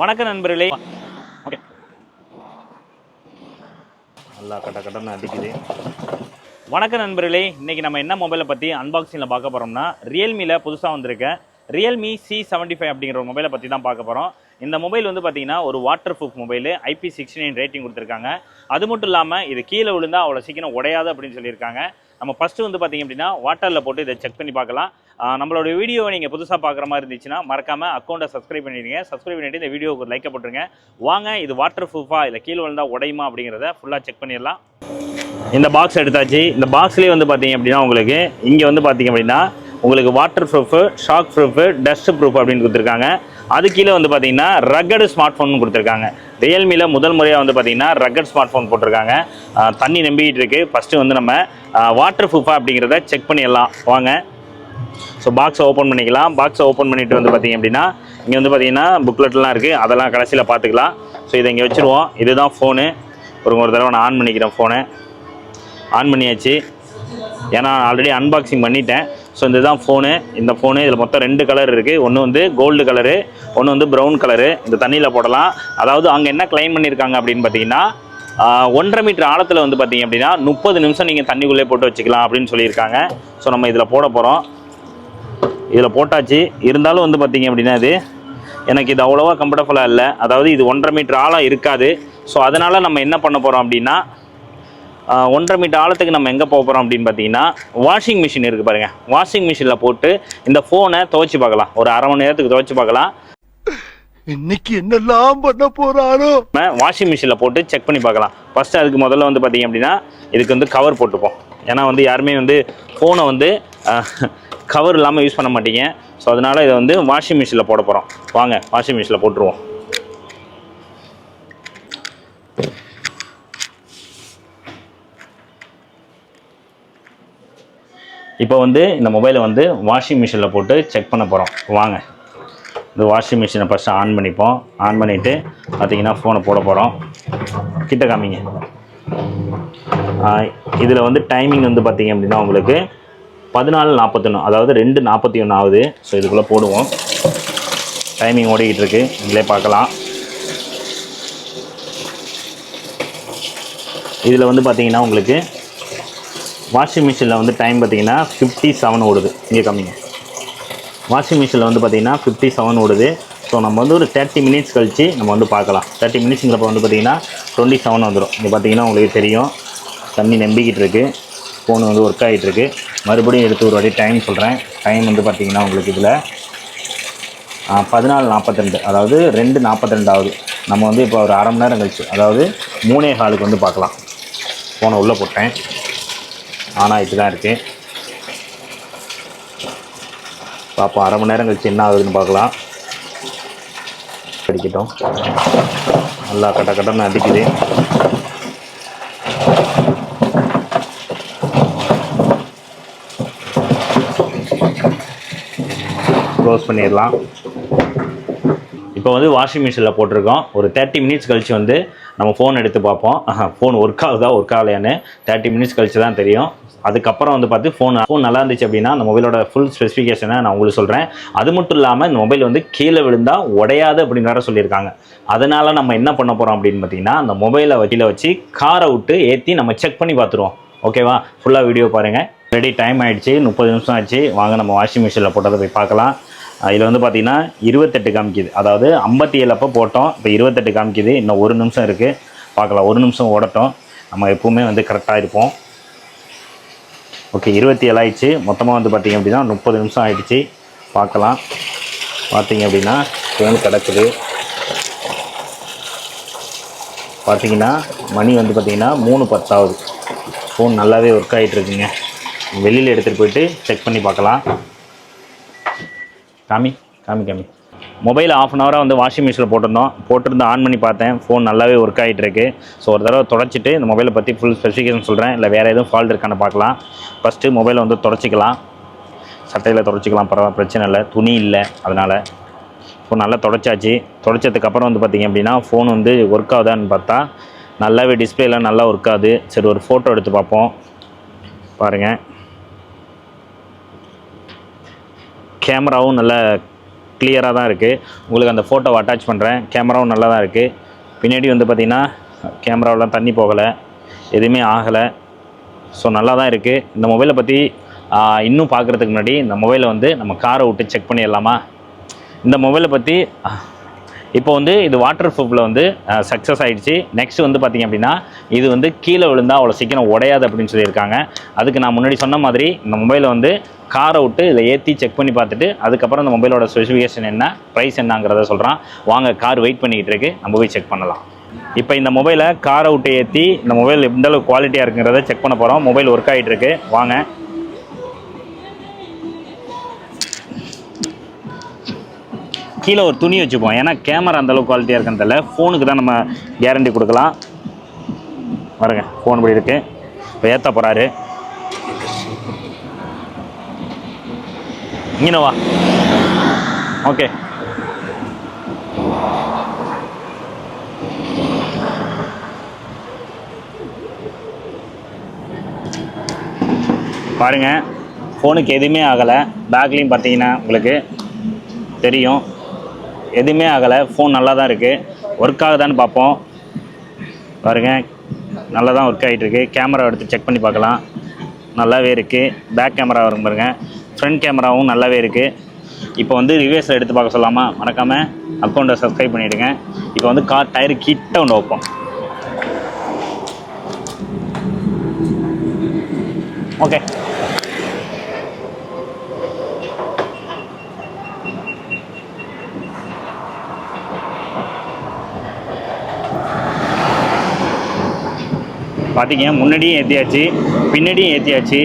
வணக்கம் நண்பர்களே. ஓகே. நல்லா கட்ட கட்டன்னு அடிக்குது. வணக்கம் நண்பர்களே. இன்னைக்கு நம்ம என்ன மொபைலை பற்றி அன்பாக்சிங்கில் பார்க்க போகிறோம்னா ரியல்மியில் புதுசாக வந்திருக்க ரியல்மி சி செவன்ட்டி ஃபைவ் அப்படிங்கிற ஒரு மொபைலை பற்றி தான் பார்க்க போகிறோம் இந்த மொபைல் வந்து பார்த்தீங்கன்னா ஒரு waterproof mobile IP sixty nine rating கொடுத்துருக்காங்க. அது மட்டும் இல்லாமல் இது கீழே விழுந்தா அவ்வளோ சீக்கிரம் உடையாது அப்படின்னு சொல்லியிருக்காங்க. நம்ம ஃபஸ்ட்டு வந்து பார்த்தீங்க அப்படின்னா வாட்டரில் போட்டு இதை செக் பண்ணி பார்க்கலாம். நம்மளோட வீடியோவை நீங்கள் புதுசாக பார்க்குற மாதிரி இருந்துச்சுன்னா மறக்காமல் அக்கௌண்ட்டை சப்ஸ்கிரைப் பண்ணிடுங்க. சப்ஸ்கிரைப் பண்ணிவிட்டு இந்த வீடியோவுக்கு லைக்கை போட்டுருங்க. வாங்க இது வாட்டர் ப்ரூஃபா இல்லை கீழே விழுந்தா உடையுமா அப்படிங்கிறத ஃபுல்லாக செக் பண்ணிடலாம். இந்த பாக்ஸ் எடுத்தாச்சு. இந்த பாக்ஸ்லேயே வந்து பார்த்தீங்க அப்படின்னா உங்களுக்கு இங்கே வந்து பார்த்தீங்க அப்படின்னா உங்களுக்கு waterproof shockproof dustproof அப்படின்னு கொடுத்துருக்காங்க. அது கீழே வந்து பார்த்தீங்கன்னா ரக்கடு ஸ்மார்ட் ஃபோன் கொடுத்துருக்காங்க. ரியல்மியில் முதல் முறையாக வந்து பார்த்தீங்கன்னா ரக்கட் ஸ்மார்ட் ஃபோன் போட்டிருக்காங்க தண்ணி நம்பிக்கிட்டு இருக்குது ஃபஸ்ட்டு வந்து நம்ம வாட்டர் ப்ரூஃபா அப்படிங்கிறத செக் பண்ணிடலாம். வாங்க. ஸோ பாக்ஸை ஓப்பன் பண்ணிக்கலாம். பாக்ஸை ஓப்பன் பண்ணிவிட்டு வந்து பார்த்தீங்க அப்படின்னா இங்கே வந்து பார்த்தீங்கன்னா புக்லெட்லாம் இருக்குது அதெல்லாம் கடைசியில் பார்த்துக்கலாம். ஸோ இதை இங்கே வச்சுருவோம். இதுதான் ஃபோனு ஒரு ஒரு தடவை நான் ஆன் பண்ணிக்கிறேன் ஃபோனை ஆன் பண்ணியாச்சு. ஏன்னா ஆல்ரெடி அன்பாக்சிங் பண்ணிட்டேன். ஸோ இதுதான் ஃபோனு இந்த ஃபோனு இதில் மொத்தம் ரெண்டு கலர் இருக்குது ஒன்று வந்து கோல்டு கலரு ஒன்று வந்து ப்ரௌன் கலரு இந்த தண்ணியில் போடலாம். அதாவது அங்கே என்ன க்ளைம் பண்ணியிருக்காங்க அப்படின்னு பார்த்தீங்கன்னா ஒன்றரை மீட்டர் ஆழத்தில் வந்து பார்த்தீங்க அப்படின்னா முப்பது நிமிஷம் நீங்கள் தண்ணிக்குள்ளே போட்டு வச்சுக்கலாம் அப்படின்னு சொல்லியிருக்காங்க. ஸோ நம்ம இதில் போட போகிறோம் இதில் போட்டாச்சு. இருந்தாலும் வந்து பார்த்தீங்க அப்படின்னா இது எனக்கு இது அவ்வளோவா கம்ஃபர்டபுளாக இல்லை. அதாவது இது ஒன்றரை மீட்டர் ஆழம் இருக்காது. ஸோ அதனால் நம்ம என்ன பண்ண போகிறோம் அப்படின்னா ஒன்றரை மீட்டர் ஆழத்துக்கு நம்ம எங்கே போக போகிறோம் அப்படின்னு பார்த்தீங்கன்னா வாஷிங் மிஷின் இருக்குது பாருங்கள் வாஷிங் மிஷினில் போட்டு இந்த ஃபோனை துவைச்சி பார்க்கலாம். ஒரு அரை மணி நேரத்துக்கு துவைச்சி பார்க்கலாம். இன்னைக்கு என்னெல்லாம் பண்ண போறாரோ? வாஷிங் மிஷினில் போட்டு செக் பண்ணி பார்க்கலாம். ஃபஸ்ட்டு அதுக்கு முதல்ல வந்து பார்த்தீங்க அப்படின்னா இதுக்கு வந்து கவர் போட்டுப்போம். ஏன்னா வந்து யாருமே வந்து ஃபோனை வந்து கவர் இல்லாமல் யூஸ் பண்ண மாட்டீங்க. ஸோ அதனால் இதை வந்து வாஷிங் மிஷினில் போட போகிறோம் வாங்க வாஷிங் மிஷினில் போட்டுருவோம். இப்போ வந்து இந்த மொபைலை வந்து வாஷிங் மிஷினில் போட்டு செக் பண்ண போகிறோம் வாங்க. இந்த வாஷிங் மிஷினை ஃபஸ்ட்டு ஆன் பண்ணிப்போம். ஆன் பண்ணிவிட்டு பார்த்திங்கன்னா ஃபோனை போட போகிறோம் கிட்ட காமிங்க. இதில் வந்து டைமிங் வந்து பார்த்திங்க அப்படின்னா உங்களுக்கு பதினாலு நாற்பத்தொன்று அதாவது ரெண்டு நாற்பத்தி ஒன்று ஆகுது ஸோ இதுக்குள்ளே போடுவோம். டைமிங் ஓடிக்கிட்டு இருக்கு நீங்களே பார்க்கலாம். இதில் வந்து பார்த்தீங்கன்னா உங்களுக்கு வாஷிங் மிஷினில் வந்து டைம் பார்த்தீங்கன்னா ஃபிஃப்டி செவன் ஓடுது. இங்கே கம்மிங்க. வாஷிங் மிஷினில் வந்து பார்த்தீங்கன்னா ஃபிஃப்டி செவன் ஓடுது. ஸோ நம்ம வந்து ஒரு தேர்ட்டி மினிட்ஸ் கழித்து நம்ம வந்து பார்க்கலாம். தேர்ட்டி மினிட்ஸுங்கிறப்ப வந்து பார்த்தீங்கன்னா டுவெண்ட்டி செவன் வந்துடும் இங்கே பார்த்தீங்கன்னா உங்களுக்கு தெரியும். தண்ணி நம்பிக்கிட்டு இருக்குது ஃபோன் வந்து ஒர்க் ஆகிட்டுருக்கு மறுபடியும் எடுத்து ஒரு வாட்டி டைம் சொல்கிறேன் டைம் வந்து பார்த்தீங்கன்னா உங்களுக்கு இதில் பதினாலு நாற்பத்திரெண்டு அதாவது ரெண்டு நாற்பத்திரெண்டாவது நம்ம வந்து இப்போ ஒரு அரை மணி நேரம் கழிச்சு அதாவது மூணே ஹாலுக்கு வந்து பார்க்கலாம். ஃபோனை உள்ளே போட்டேன். ஆனால் இது தான் இருக்குது பார்ப்போம் அரை மணி நேரம் கழிச்சு என்ன ஆகுதுன்னு பார்க்கலாம். படிக்கட்டும். நல்லா கட்ட கட்டன்னு அடிக்குது. க்ளோஸ் பண்ணிடலாம். இப்போ வந்து வாஷிங் மிஷினில் போட்டிருக்கோம். ஒரு தேர்ட்டி மினிட்ஸ் கழிச்சு வந்து நம்ம ஃபோன் எடுத்து பார்ப்போம். ஃபோன் ஒர்க் ஆகுதா ஒர்க் ஆகலையான்னு. தேர்ட்டி மினிட்ஸ் கழிச்சு தான் தெரியும். அதுக்கப்புறம் வந்து பார்த்து ஃபோன் ஃபோன் நல்லா இருந்துச்சு அப்படின்னா அந்த மொபைலோட ஃபுல் ஸ்பெசிஃபிகேஷனை நான் உங்களுக்கு சொல்கிறேன் அது மட்டும் இல்லாமல் இந்த மொபைல் வந்து கீழே விழுந்தால் உடையாது அப்படின்னு வேற சொல்லியிருக்காங்க. அதனால் நம்ம என்ன பண்ண போகிறோம் அப்படின்னு பார்த்தீங்கன்னா அந்த மொபைலை கீழே வச்சு காரை விட்டு ஏற்றி நம்ம செக் பண்ணி பார்த்துருவோம். ஓகேவா ஃபுல்லாக வீடியோ பாருங்கள் ரெடி டைம் ஆகிடுச்சு முப்பது நிமிஷம் ஆச்சு. வாங்க நம்ம வாஷிங் மிஷினில் போட்டதை போய் பார்க்கலாம். இதில் வந்து பார்த்தீங்கன்னா இருபத்தெட்டு காமிக்குது. அதாவது ஐம்பத்தி ஏழு அப்போ போட்டோம். இப்போ இருபத்தெட்டு காமிக்குது. இன்னும் ஒரு நிமிஷம் இருக்குது பார்க்கலாம். ஒரு நிமிஷம் ஓடட்டும். நம்ம எப்பவுமே வந்து கரெக்டாக இருப்போம். ஓகே இருபத்தி ஏழாயிடுச்சு மொத்தமாக வந்து பார்த்திங்க அப்படின்னா முப்பது நிமிஷம் ஆகிடுச்சு பார்க்கலாம். பார்த்தீங்க அப்படின்னா ஃபோன் கிடக்குது. பார்த்தீங்கன்னா மணி வந்து பார்த்திங்கன்னா மூணு பத்தாவது. ஃபோன் நல்லாவே ஒர்க் ஆகிட்டுருக்குங்க வெளியில் எடுத்துகிட்டு போயிட்டு செக் பண்ணி பார்க்கலாம். காமி காமி காமி. மொபைல் ஆஃப் அன் ஹவராக வந்து வாஷிங் மிஷினில் போட்டிருந்தோம். போட்டிருந்து ஆன் பண்ணி பார்த்தேன். ஃபோன் நல்லாவே ஒர்க் ஆகிட்டு இருக்கு ஸோ ஒரு தடவை தொடச்சிட்டு இந்த மொபைலை பற்றி ஃபுல் ஸ்பெசிஃபிகேஷன் சொல்கிறேன் இல்லை வேறு எதுவும் ஃபால்ட் இருக்கான்னு பார்க்கலாம். ஃபஸ்ட்டு மொபைலை வந்து தொடச்சிக்கலாம். சட்டையில் தொடச்சிக்கலாம். பரவாயில்ல பிரச்சனை இல்லை. துணி இல்லை. அதனால் ஃபோன் நல்லா தொடச்சாச்சு. தொடச்சதுக்கப்புறம் வந்து பார்த்திங்க அப்படின்னா ஃபோன் வந்து ஒர்க் ஆகுதான்னு பார்த்தா நல்லாவே டிஸ்பிளேலாம் நல்லா ஒர்க் ஆகுது. சரி ஒரு ஃபோட்டோ எடுத்து பார்ப்போம். பாருங்கள் கேமராவும் நல்ல கிளியராக தான் இருக்குது உங்களுக்கு அந்த ஃபோட்டோவை அட்டாச் பண்ணுறேன் கேமராவும் நல்லா தான் இருக்குது பின்னாடி வந்து பார்த்திங்கன்னா கேமராவெலாம் தண்ணி போகலை. எதுவுமே ஆகலை. ஸோ நல்லா தான் இருக்குது இந்த மொபைலை பற்றி இன்னும் பார்க்குறதுக்கு முன்னாடி இந்த மொபைலை வந்து நம்ம காரை விட்டு செக் பண்ணிடலாமா? இந்த மொபைலை பற்றி இப்போ வந்து இது வாட்டர் ப்ரூஃபில் வந்து சக்ஸஸ் ஆகிடுச்சு நெக்ஸ்ட் வந்து பார்த்திங்க அப்படின்னா இது வந்து கீழே விழுந்தால் அவ்வளோ சீக்கிரம் உடையாது அப்படின்னு சொல்லியிருக்காங்க. அதுக்கு நான் முன்னாடி சொன்ன மாதிரி இந்த மொபைலை வந்து காரை விட்டு இதை ஏற்றி செக் பண்ணி பார்த்துட்டு அதுக்கப்புறம் இந்த மொபைலோட ஸ்பெசிஃபிகேஷன் என்ன ப்ரைஸ் என்னங்கிறத சொல்கிறான் வாங்க கார் வெயிட் பண்ணிக்கிட்டு இருக்கு. நம்ம போய் செக் பண்ணலாம். இப்போ இந்த மொபைலை காரை விட்டு ஏற்றி இந்த மொபைல் எந்தளவு குவாலிட்டியாக இருக்குங்கிறத செக் பண்ண போகிறோம் மொபைல் ஒர்க் ஆகிட்டு இருக்கு. வாங்க. கீழே ஒரு துணி வச்சுப்போம். ஏன்னா கேமரா அந்தளவு குவாலிட்டியாக இருக்கிறதால ஃபோனுக்கு தான் நம்ம கேரண்டி கொடுக்கலாம். பாருங்க ஃபோன் இப்படி இருக்கு. இப்போ ஏற்ற போகிறாரு இங்கே ஓகே பாருங்கள் ஃபோனுக்கு எதுவுமே ஆகலை. பேக்லேயும் பார்த்தீங்கன்னா உங்களுக்கு தெரியும். எதுவுமே ஆகலை. ஃபோன் நல்லா தான் இருக்குது ஒர்க் ஆகுதான்னு பார்ப்போம். பாருங்க நல்லா தான் ஒர்க் ஆகிட்டு இருக்கு கேமரா எடுத்து செக் பண்ணி பார்க்கலாம். நல்லாவே இருக்குது பேக் கேமரா வரும் பாருங்க. ஃப்ரண்ட் கேமராவும் நல்லாவே இருக்குது இப்போ வந்து ரிவேஸில் எடுத்து பார்க்க சொல்லாமா? மறக்காமல் அக்கௌண்ட்டை சப்ஸ்கிரைப் பண்ணிவிடுங்க இப்போ வந்து கார் டயர் கிட்ட ஒன்று வைப்போம். ஓகே பார்த்தீங்க முன்னாடியும் ஏற்றியாச்சு பின்னாடியும் ஏற்றியாச்சு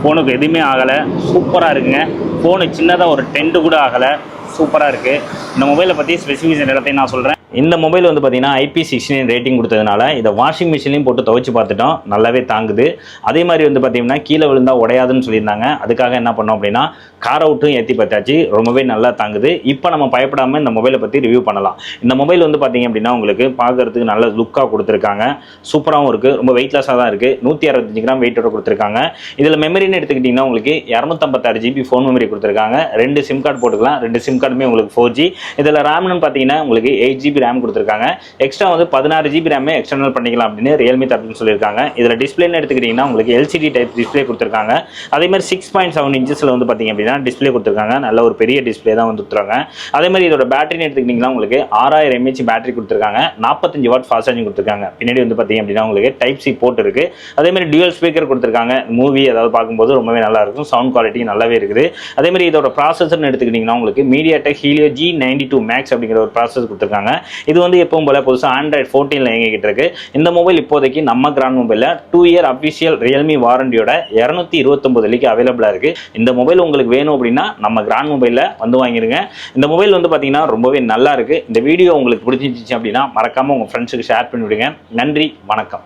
ஃபோனுக்கு எதுவுமே ஆகலை. சூப்பராக இருக்குங்க. ஃபோனு சின்னதாக ஒரு டென்ட்டு கூட ஆகலை. சூப்பராக இருக்குது இந்த மொபைலை பற்றி ஸ்பெசிஃபிகேஷன் எல்லாத்தையும் நான் சொல்கிறேன் இந்த மொபைல் வந்து பார்த்தீங்கன்னா ஐபி சிக்ஸ்டின் ரேட்டிங் கொடுத்ததுனால இதை வாஷிங் மிஷின்லையும் போட்டு துவைச்சு பார்த்துட்டோம். நல்லாவே தாங்குது. அதே மாதிரி வந்து பார்த்தீங்கன்னா கீழே விழுந்தால் உடையாதுன்னு சொல்லியிருந்தாங்க. அதுக்காக என்ன பண்ணோம் அப்படின்னா கார் அவுட்டும் ஏற்றி பார்த்தாச்சு. ரொம்பவே நல்லா தாங்குது. இப்போ நம்ம பயப்படாமல் இந்த மொபைலை பற்றி ரிவ்யூ பண்ணலாம். இந்த மொபைல் வந்து பார்த்தீங்க அப்படின்னா உங்களுக்கு பார்க்கறதுக்கு நல்ல லுக்காக கொடுத்துருக்காங்க. சூப்பராகவும் இருக்குது ரொம்ப வெயிட்லெஸ்ஸாக தான் இருக்குது நூற்றி அறுபத்தஞ்சு கிராம் வெயிட்டோட கொடுத்துருக்காங்க. இதில் மெமரின்னு எடுத்துக்கிட்டிங்கன்னா உங்களுக்கு இரநூத்தம்பத்தாறு ஜிபி ஃபோன் மெமரி கொடுத்துருக்காங்க. ரெண்டு சிம் கார்டு போட்டுக்கலாம். ரெண்டு சிம் கார்டுமே உங்களுக்கு ஃபோர் ஜி இதில் ரேம்னு பார்த்தீங்கன்னா உங்களுக்கு எயிட் ஜிபி ரேம் கொடுத்துருக்காங்க. எக்ஸ்ட்ரா வந்து பதினாறு ஜிபி ரேமே எக்ஸ்டர்னல் பண்ணிக்கலாம் அப்படின்னு ரியல்மி தரப்புன்னு சொல்லியிருக்காங்க. இதில் டிஸ்பிளேன்னு எடுத்துக்கிட்டிங்கன்னா உங்களுக்கு எல்சிடி டைப் டிஸ்பிளே கொடுத்துருக்காங்க. அதே மாதிரி சிக்ஸ் பாயிண்ட் செவன் இன்ச்சஸில் வந்து பார்த்திங்க அப்படின்னா டிஸ்பிளே கொடுத்துருக்காங்க. நல்ல ஒரு பெரிய டிஸ்பிளே தான் வந்து கொடுத்துருக்காங்க. அதே மாதிரி இதோட பேட்டரின்னு எடுத்துக்கிட்டிங்கன்னா உங்களுக்கு ஆறாயிரம் எம்ஏஹெச் பேட்டரி கொடுத்துருக்காங்க. நாற்பத்தஞ்சு வாட் ஃபாஸ்ட் சார்ஜிங் கொடுத்துருக்காங்க. பின்னாடி வந்து பார்த்தீங்க அப்படின்னா உங்களுக்கு டைப் சி போர்ட் இருக்கு. அதே மாதிரி டியூவல் ஸ்பீக்கர் கொடுத்துருக்காங்க. மூவி அதாவது பார்க்கும்போது ரொம்பவே நல்லா இருக்கும். சவுண்ட் குவாலிட்டி நல்லாவே இருக்குது. அதே மாதிரி இதோட ப்ராசஸர்னு எடுத்துக்கிட்டிங்கன்னா உங்களுக்கு MediaTek Helio G ninety two max அப்படிங்கிற ஒரு ப்ராசஸ் கொடுத்துருக்காங்க. இது வந்து எப்பவும் போல புதுசாக ஆண்ட்ராய்ட் ஃபோர்டீனில் இயங்கிக்கிட்டு இருக்கு. இந்த மொபைல் இப்போதைக்கு நம்ம கிராண்ட் மொபைலில் டூ இயர் அஃபிஷியல் ரியல்மி வாரண்டியோட இரநூத்தி இருபத்தொம்பது வரைக்கும் அவைலபிளாக இருக்கு. இந்த மொபைல் உங்களுக்கு வேணும் அப்படின்னா நம்ம கிராண்ட் மொபைலில் வந்து வாங்கிடுங்க இந்த மொபைல் வந்து பார்த்தீங்கன்னா ரொம்பவே நல்லா இருக்கு. இந்த வீடியோ உங்களுக்கு பிடிச்சிருந்துச்சு அப்படின்னா மறக்காம உங்கள் ஃப்ரெண்ட்ஸுக்கு ஷேர் பண்ணி விடுங்க நன்றி வணக்கம்.